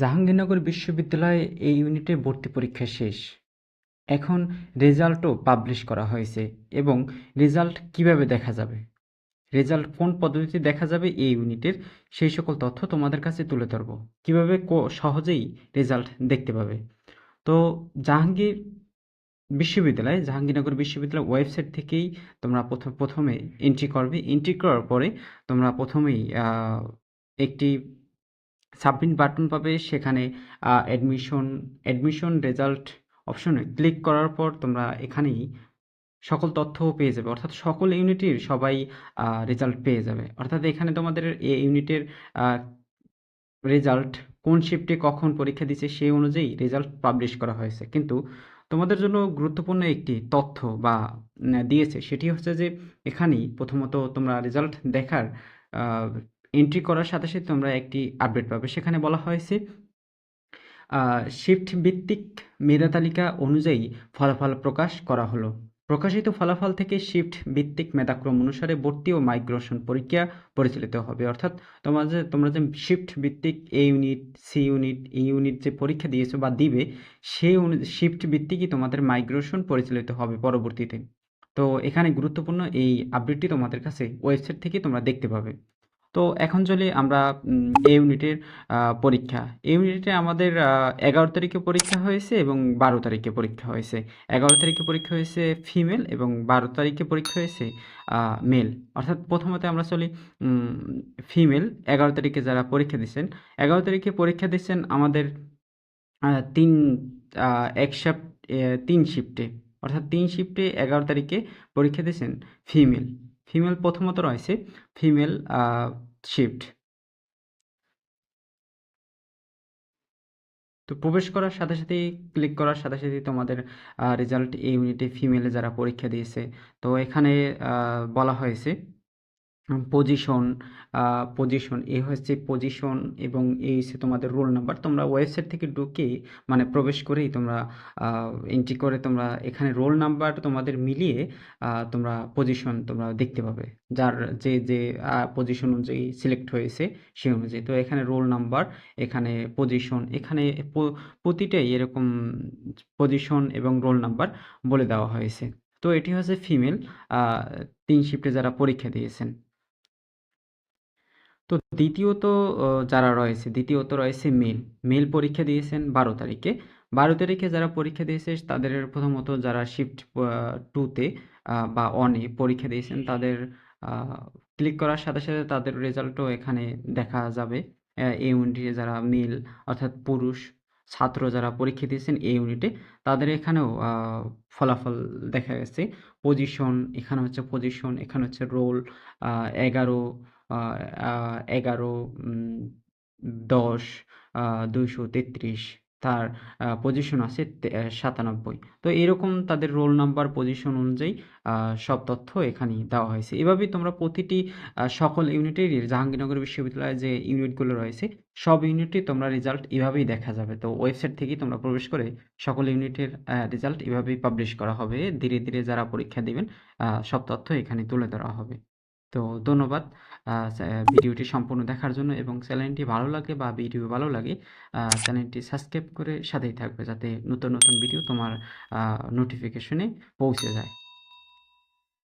জাহাঙ্গীরনগর বিশ্ববিদ্যালয়ে এই ইউনিটে ভর্তি পরীক্ষা শেষ। এখন রেজাল্টও পাবলিশ করা হয়েছে এবং রেজাল্ট কীভাবে দেখা যাবে? রেজাল্ট কোন পদ্ধতিতে দেখা যাবে এই ইউনিটের সেই সকল তথ্য তোমাদের কাছে তুলে ধরব। কীভাবে সহজেই রেজাল্ট দেখতে পাবে? তো জাহাঙ্গীর বিশ্ববিদ্যালয়, জাহাঙ্গীরনগর বিশ্ববিদ্যালয় ওয়েবসাইট থেকেই তোমরা প্রথম প্রথমে এন্ট্রি করবে। এন্ট্রি করার পরে তোমরা প্রথমেই একটি সাবমিট বাটন পাবে, সেখানে অ্যাডমিশন অ্যাডমিশন রেজাল্ট অপশনে ক্লিক করার পর তোমরা এখানেই সকল তথ্য পেয়ে যাবে। অর্থাৎ সকল ইউনিটের সবাই রেজাল্ট পেয়ে যাবে। অর্থাৎ এখানে তোমাদের এ ইউনিটের রেজাল্ট কোন শিফটে কখন পরীক্ষা দিচ্ছে সেই অনুযায়ী রেজাল্ট পাবলিশ করা হয়েছে। কিন্তু তোমাদের জন্য গুরুত্বপূর্ণ একটি তথ্য বা দিয়েছে, সেটি হচ্ছে যে এখানেই প্রথমত তোমরা রেজাল্ট দেখার এন্ট্রি করার সাথে সাথে তোমরা একটি আপডেট পাবে। সেখানে বলা হয়েছে শিফট ভিত্তিক মেধা তালিকা অনুযায়ী ফলাফল প্রকাশ করা হলো। প্রকাশিত ফলাফল থেকে শিফট ভিত্তিক মেধাক্রম অনুসারে ভর্তি ও মাইগ্রেশন পরীক্ষা পরিচালিত হবে। অর্থাৎ তোমরা যে তোমরা যে শিফট ভিত্তিক এ ইউনিট সি ইউনিট এই ইউনিট যে পরীক্ষা দিয়েছ বা দিবে সেই শিফট ভিত্তিকই তোমাদের মাইগ্রেশন পরিচালিত হবে পরবর্তীতে। তো এখানে গুরুত্বপূর্ণ এই আপডেটটি তোমাদের কাছে ওয়েবসাইট থেকে তোমরা দেখতে পাবে। তো এখন চলি আমরা এই ইউনিটের পরীক্ষা। এই ইউনিটে আমাদের এগারো তারিখে পরীক্ষা হয়েছে এবং বারো তারিখে পরীক্ষা হয়েছে। এগারো তারিখে পরীক্ষা হয়েছে ফিমেল এবং বারো তারিখে পরীক্ষা হয়েছে মেল অর্থাৎ প্রথমত আমরা চলি ফিমেল এগারো তারিখে যারা পরীক্ষা দিচ্ছেন, এগারো তারিখে পরীক্ষা দিচ্ছেন আমাদের তিন এক শিফট তিন শিফটে অর্থাৎ তিন শিফটে এগারো তারিখে পরীক্ষা দিয়েছেন ফিমেল ফিমেল প্রথমত রয়েছে ফিমেল শিফট তো প্রবেশ করার সাথে সাথে ক্লিক করার সাথে সাথে তোমাদের রেজাল্ট এই ইউনিটে ফিমেলে যারা পরীক্ষা দিয়েছে, তো এখানে বলা হয়েছে পজিশন পজিশন এ হচ্ছে পজিশন এবং এই হচ্ছে তোমাদের রোল নাম্বার তোমরা ওয়েবসাইট থেকে ঢুকে মানে প্রবেশ করেই তোমরা এন্ট্রি করে তোমরা এখানে রোল নাম্বার তোমাদের মিলিয়ে তোমরা পজিশন তোমরা দেখতে পাবে। যার যে যে পজিশন অনুযায়ী সিলেক্ট হয়েছে সেই অনুযায়ী। তো এখানে রোল নাম্বার এখানে পজিশন এখানে প্রতিটাই এরকম পজিশন এবং রোল নাম্বার বলে দেওয়া হয়েছে। তো এটি হচ্ছে ফিমেল তিন শিফটে যারা পরীক্ষা দিয়েছেন। তো দ্বিতীয়ত যারা রয়েছে, দ্বিতীয়ত রয়েছে মেল। মেল পরীক্ষা দিয়েছেন বারো তারিখে। বারো তারিখে যারা পরীক্ষা দিয়েছে, তাদের প্রথমত যারা শিফট টুতে বা অনে পরীক্ষা দিয়েছেন, তাদের ক্লিক করার সাথে সাথে তাদের রেজাল্টও এখানে দেখা যাবে। এই ইউনিটে যারা মেল অর্থাৎ পুরুষ, ছাত্র যারা পরীক্ষা দিয়েছেন এই ইউনিটে তাদের এখানেও ফলাফল দেখা গেছে। পজিশন এখানে হচ্ছে পজিশন এখানে হচ্ছে রোল এগারো এগারো দশ দুইশো তেত্রিশ, তার পজিশন আছে সাতানব্বই। তো এরকম তাদের রোল নাম্বার পজিশন অনুযায়ী সব তথ্য এখানেই দেওয়া হয়েছে। এভাবেই তোমরা প্রতিটি সকল ইউনিটেরই জাহাঙ্গীরনগর বিশ্ববিদ্যালয়ে যে ইউনিটগুলো রয়েছে, সব ইউনিটই তোমরা রেজাল্ট এভাবেই দেখা যাবে। তো ওয়েবসাইট থেকেই তোমরা প্রবেশ করে সকল ইউনিটের রেজাল্ট এভাবেই পাবলিশ করা হবে। ধীরে ধীরে যারা পরীক্ষা দিবেন সব তথ্য এখানে তুলে ধরা হবে। তো ধন্যবাদ। ভিডিওটি সম্পূর্ণ দেখার জন্য এবং চ্যানেলটি ভালো লাগে বা ভিডিও ভালো লাগে চ্যানেলটি সাবস্ক্রাইব করে সাথেই থাকবে যাতে নতুন নতুন ভিডিও তোমার নোটিফিকেশনে পৌঁছে যায়।